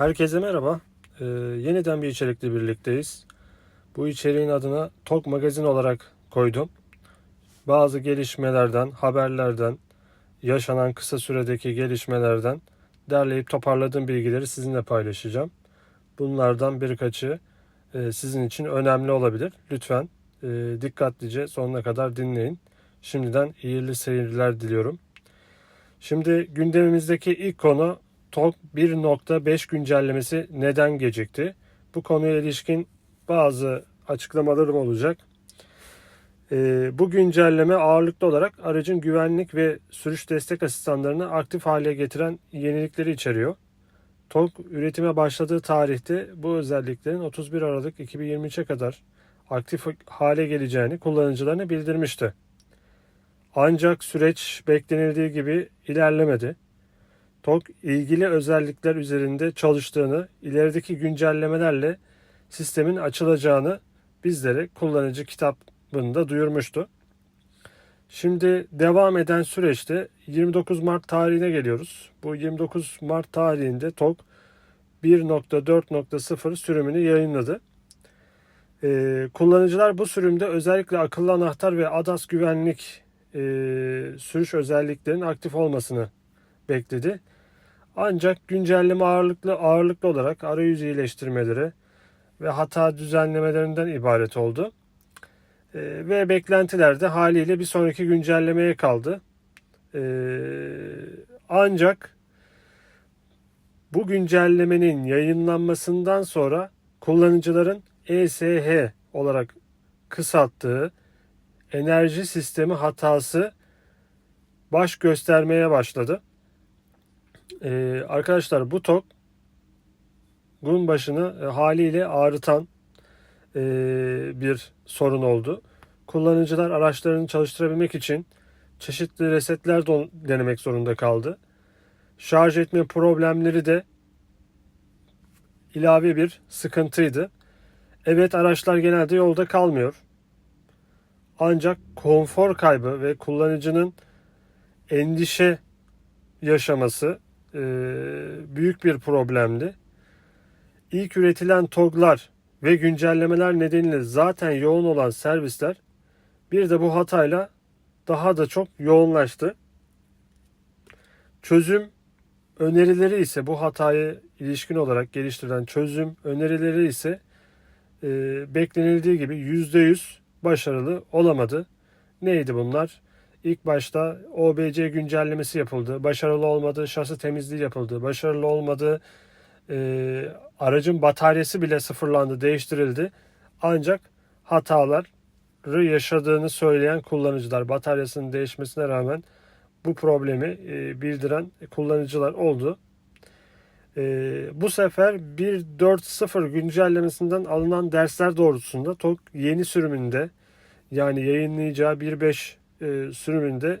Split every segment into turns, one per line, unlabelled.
Herkese merhaba. Ee, yeniden bir içerikle birlikteyiz. Bu içeriğin adına Tok Magazin olarak koydum. Bazı gelişmelerden, haberlerden, yaşanan kısa süredeki gelişmelerden derleyip toparladığım bilgileri sizinle paylaşacağım. Bunlardan birkaçı e, sizin için önemli olabilir. Lütfen e, dikkatlice sonuna kadar dinleyin. Şimdiden iyili seyirler diliyorum. Şimdi gündemimizdeki ilk konu TOG 1.5 güncellemesi neden gecikti? Bu konuya ilişkin bazı açıklamalarım olacak. Ee, bu güncelleme ağırlıklı olarak aracın güvenlik ve sürüş destek asistanlarını aktif hale getiren yenilikleri içeriyor. TOG üretime başladığı tarihte bu özelliklerin 31 Aralık 2023'e kadar aktif hale geleceğini kullanıcılarına bildirmişti. Ancak süreç beklenildiği gibi ilerlemedi. TOG ilgili özellikler üzerinde çalıştığını, ilerideki güncellemelerle sistemin açılacağını bizlere kullanıcı kitabında duyurmuştu. Şimdi devam eden süreçte 29 Mart tarihine geliyoruz. Bu 29 Mart tarihinde TOG 1.4.0 sürümünü yayınladı. Ee, kullanıcılar bu sürümde özellikle akıllı anahtar ve ADAS güvenlik e, sürüş özelliklerinin aktif olmasını bekledi. Ancak güncelleme ağırlıklı ağırlıklı olarak arayüz iyileştirmeleri ve hata düzenlemelerinden ibaret oldu. E, ve beklentiler de haliyle bir sonraki güncellemeye kaldı. E, ancak bu güncellemenin yayınlanmasından sonra kullanıcıların ESH olarak kısalttığı enerji sistemi hatası baş göstermeye başladı. Ee, arkadaşlar bu tok gün başını e, haliyle ağrıtan e, bir sorun oldu. Kullanıcılar araçlarını çalıştırabilmek için çeşitli resetler don- denemek zorunda kaldı. Şarj etme problemleri de ilave bir sıkıntıydı. Evet araçlar genelde yolda kalmıyor. Ancak konfor kaybı ve kullanıcının endişe yaşaması büyük bir problemdi. İlk üretilen TOG'lar ve güncellemeler nedeniyle zaten yoğun olan servisler bir de bu hatayla daha da çok yoğunlaştı. Çözüm önerileri ise bu hatayı ilişkin olarak geliştirilen çözüm önerileri ise e, beklenildiği gibi %100 başarılı olamadı. Neydi bunlar? İlk başta OBC güncellemesi yapıldı. Başarılı olmadı. Şasi temizliği yapıldı. Başarılı olmadı. E, aracın bataryası bile sıfırlandı, değiştirildi. Ancak hataları yaşadığını söyleyen kullanıcılar bataryasının değişmesine rağmen bu problemi e, bildiren kullanıcılar oldu. E, bu sefer 1.4.0 güncellemesinden alınan dersler doğrultusunda TOG yeni sürümünde yani yayınlayacağı 1.5 e, sürümünde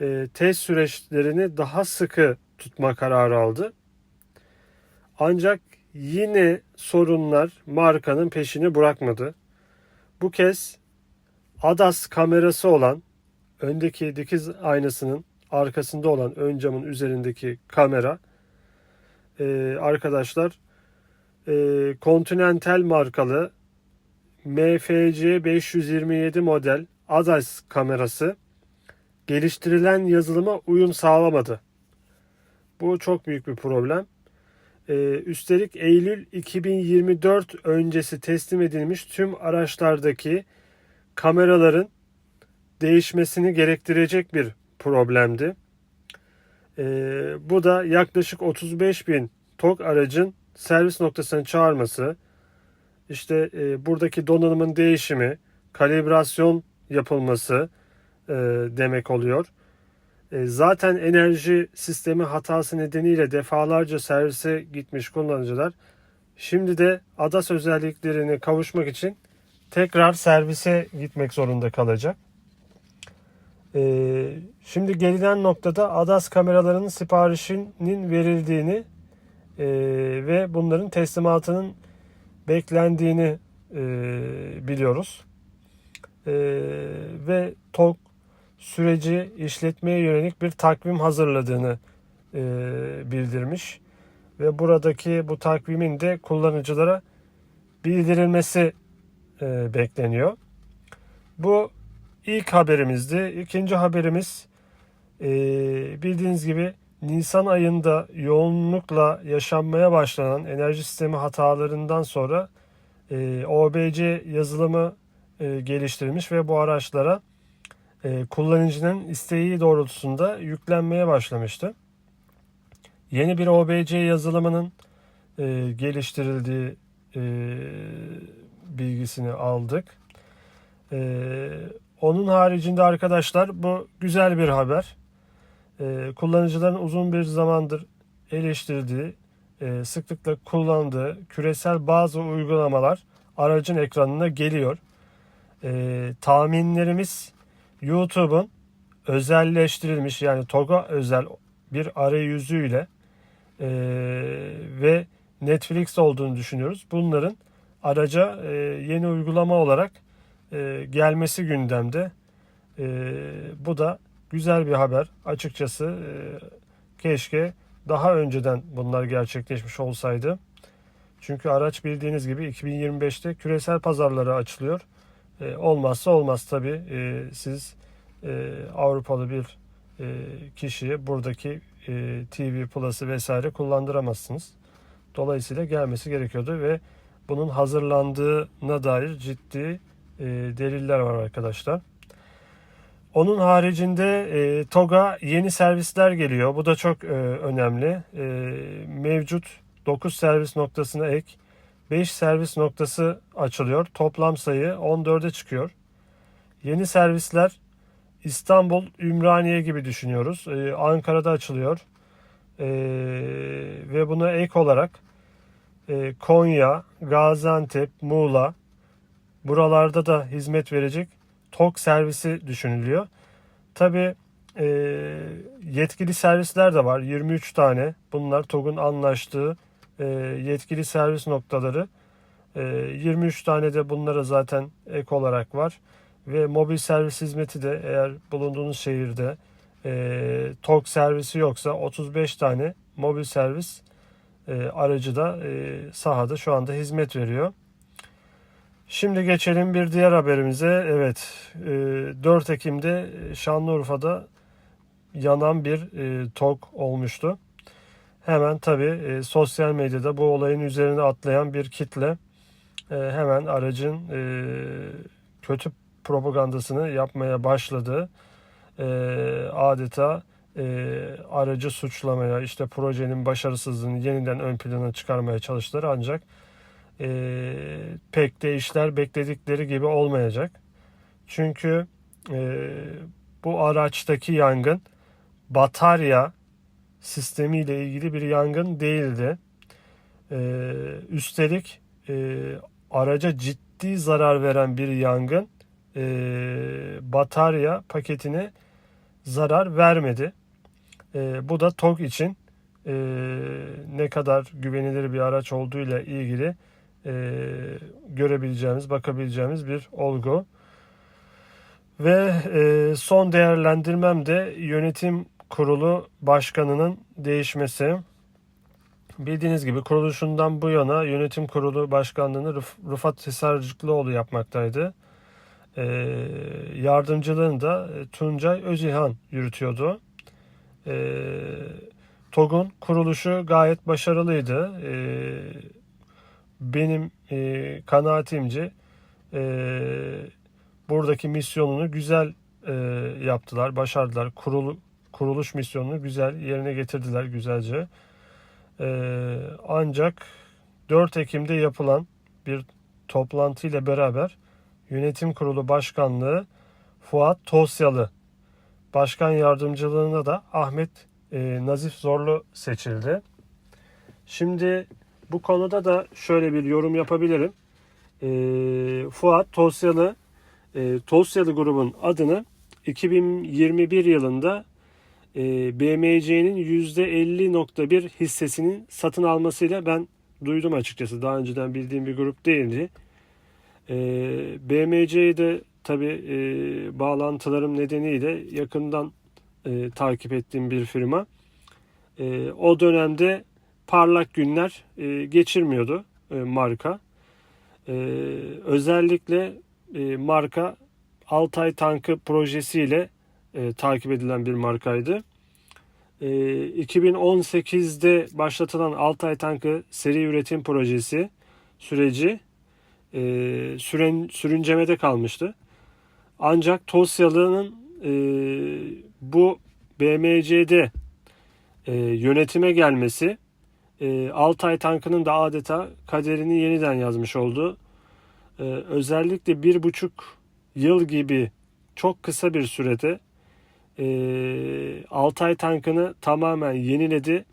e, test süreçlerini daha sıkı tutma kararı aldı. Ancak yine sorunlar markanın peşini bırakmadı. Bu kez ADAS kamerası olan öndeki dikiz aynasının arkasında olan ön camın üzerindeki kamera e, arkadaşlar Continental markalı MFC 527 model ADAS kamerası geliştirilen yazılıma uyum sağlamadı. Bu çok büyük bir problem. Ee, üstelik Eylül 2024 öncesi teslim edilmiş tüm araçlardaki kameraların değişmesini gerektirecek bir problemdi. Ee, bu da yaklaşık 35 bin TOG aracın servis noktasına çağırması, işte e, buradaki donanımın değişimi, kalibrasyon yapılması e, demek oluyor. E, zaten enerji sistemi hatası nedeniyle defalarca servise gitmiş kullanıcılar şimdi de ADAS özelliklerini kavuşmak için tekrar servise gitmek zorunda kalacak. E, şimdi gelinen noktada ADAS kameralarının siparişinin verildiğini e, ve bunların teslimatının beklendiğini e, biliyoruz. E, ve TOG süreci işletmeye yönelik bir takvim hazırladığını e, bildirmiş. ve buradaki bu takvimin de kullanıcılara bildirilmesi e, bekleniyor. Bu ilk haberimizdi. İkinci haberimiz e, bildiğiniz gibi Nisan ayında yoğunlukla yaşanmaya başlanan enerji sistemi hatalarından sonra e, OBC yazılımı e, geliştirilmiş ve bu araçlara e, kullanıcının isteği doğrultusunda yüklenmeye başlamıştı. Yeni bir OBC yazılımının e, geliştirildiği e, bilgisini aldık. E, onun haricinde arkadaşlar bu güzel bir haber. E, kullanıcıların uzun bir zamandır eleştirdiği, e, sıklıkla kullandığı küresel bazı uygulamalar aracın ekranına geliyor. E, tahminlerimiz YouTube'un özelleştirilmiş yani TOG'a özel bir arayüzüyle e, ve Netflix olduğunu düşünüyoruz. Bunların araca e, yeni uygulama olarak e, gelmesi gündemde. E, bu da güzel bir haber. Açıkçası e, keşke daha önceden bunlar gerçekleşmiş olsaydı. Çünkü araç bildiğiniz gibi 2025'te küresel pazarlara açılıyor. E, olmazsa olmaz tabii. E, siz e, Avrupalı bir e, kişiye buradaki e, TV Plus'ı vesaire kullandıramazsınız. Dolayısıyla gelmesi gerekiyordu ve bunun hazırlandığına dair ciddi e, deliller var arkadaşlar. Onun haricinde e, TOG'a yeni servisler geliyor. Bu da çok e, önemli. E, mevcut 9 servis noktasına ek 5 servis noktası açılıyor. Toplam sayı 14'e çıkıyor. Yeni servisler İstanbul, Ümraniye gibi düşünüyoruz. E, Ankara'da açılıyor. E, ve buna ek olarak e, Konya, Gaziantep, Muğla buralarda da hizmet verecek TOK servisi düşünülüyor. Tabi e, yetkili servisler de var. 23 tane. Bunlar TOG'un anlaştığı yetkili servis noktaları. E, 23 tane de bunlara zaten ek olarak var. Ve mobil servis hizmeti de eğer bulunduğunuz şehirde e, TOG servisi yoksa 35 tane mobil servis e, aracı da e, sahada şu anda hizmet veriyor. Şimdi geçelim bir diğer haberimize. Evet, e, 4 Ekim'de Şanlıurfa'da yanan bir e, TOG olmuştu. Hemen tabi e, sosyal medyada bu olayın üzerine atlayan bir kitle e, hemen aracın e, kötü propagandasını yapmaya başladı. E, adeta e, aracı suçlamaya, işte projenin başarısızlığını yeniden ön plana çıkarmaya çalıştılar. Ancak e, pek de işler bekledikleri gibi olmayacak. Çünkü e, bu araçtaki yangın batarya sistemiyle ilgili bir yangın değildi. E, üstelik e, araca ciddi zarar veren bir yangın e, batarya paketine zarar vermedi. E, bu da TOG için ne kadar güvenilir bir araç olduğuyla ilgili görebileceğimiz, bakabileceğimiz bir olgu. Ve son değerlendirmem de yönetim kurulu başkanının değişmesi. Bildiğiniz gibi kuruluşundan bu yana yönetim kurulu başkanlığını Rıf- Rıfat Hisarcıklıoğlu yapmaktaydı. E, yardımcılığını da Tuncay Özilhan yürütüyordu. E, TOG'un kuruluşu gayet başarılıydı. E, benim e, kanaatimce e, buradaki misyonunu güzel e, yaptılar, başardılar. Kurulu, kuruluş misyonunu güzel yerine getirdiler güzelce. E, ancak 4 Ekim'de yapılan bir toplantı ile beraber Yönetim Kurulu Başkanlığı Fuat Tosyalı Başkan Yardımcılığına da Ahmet e, Nazif Zorlu seçildi. Şimdi bu konuda da şöyle bir yorum yapabilirim. E, Fuat Tosyalı e, Tosyalı grubun adını 2021 yılında BMC'nin %50.1 hissesinin satın almasıyla ben duydum açıkçası. Daha önceden bildiğim bir grup değildi. E, BMC'yi de tabi e, bağlantılarım nedeniyle yakından e, takip ettiğim bir firma. E, o dönemde parlak günler e, geçirmiyordu marka. Özellikle marka Altay Tankı projesiyle e, takip edilen bir markaydı. E, 2018'de başlatılan Altay Tankı seri üretim projesi süreci e, süren, sürüncemede kalmıştı. Ancak Tosyalı'nın e, bu BMC'de e, yönetime gelmesi e, Altay tankının da adeta kaderini yeniden yazmış oldu. E, özellikle bir buçuk yıl gibi çok kısa bir sürede e, Altay tankını tamamen yeniledi.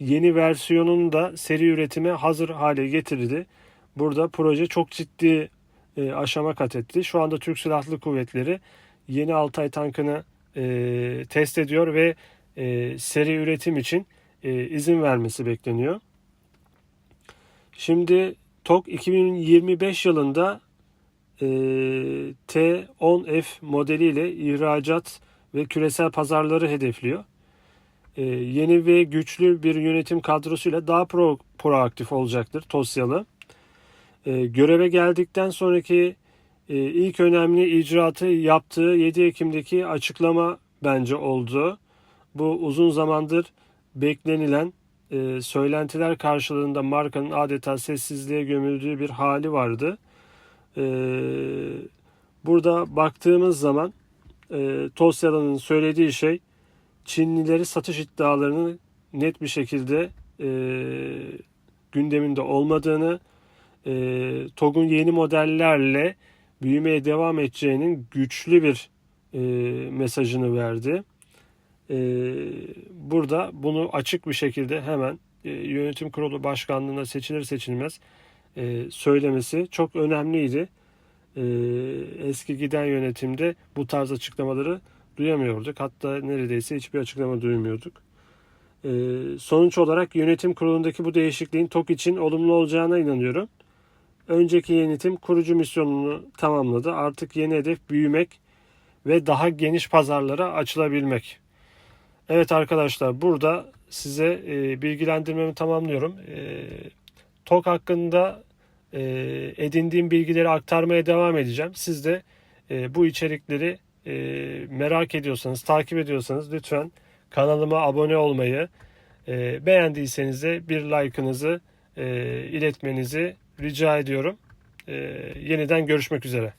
Yeni versiyonunu da seri üretime hazır hale getirdi. Burada proje çok ciddi e, aşama kat etti. Şu anda Türk Silahlı Kuvvetleri yeni Altay tankını e, test ediyor ve e, seri üretim için e, izin vermesi bekleniyor. Şimdi TOK 2025 yılında e, T10F modeliyle ihracat ve küresel pazarları hedefliyor. E, yeni ve güçlü bir yönetim kadrosuyla daha pro, proaktif olacaktır Tosyalı. E, göreve geldikten sonraki e, ilk önemli icraatı yaptığı 7 Ekim'deki açıklama bence oldu. Bu uzun zamandır beklenilen e, söylentiler karşılığında markanın adeta sessizliğe gömüldüğü bir hali vardı. E, burada baktığımız zaman e, Tosyalı'nın söylediği şey Çinlileri satış iddialarının net bir şekilde e, gündeminde olmadığını, e, TOG'un yeni modellerle büyümeye devam edeceğinin güçlü bir e, mesajını verdi. E, burada bunu açık bir şekilde hemen e, yönetim kurulu başkanlığına seçilir seçilmez e, söylemesi çok önemliydi. E, eski giden yönetimde bu tarz açıklamaları duyamıyorduk. Hatta neredeyse hiçbir açıklama duymuyorduk. E, sonuç olarak yönetim kurulundaki bu değişikliğin TOK için olumlu olacağına inanıyorum. Önceki yönetim kurucu misyonunu tamamladı. Artık yeni hedef büyümek ve daha geniş pazarlara açılabilmek. Evet arkadaşlar burada size e, bilgilendirmemi tamamlıyorum. E, TOK hakkında e, edindiğim bilgileri aktarmaya devam edeceğim. Siz de e, bu içerikleri e, merak ediyorsanız, takip ediyorsanız lütfen kanalıma abone olmayı, e, beğendiyseniz de bir like'ınızı e, iletmenizi rica ediyorum. E, yeniden görüşmek üzere.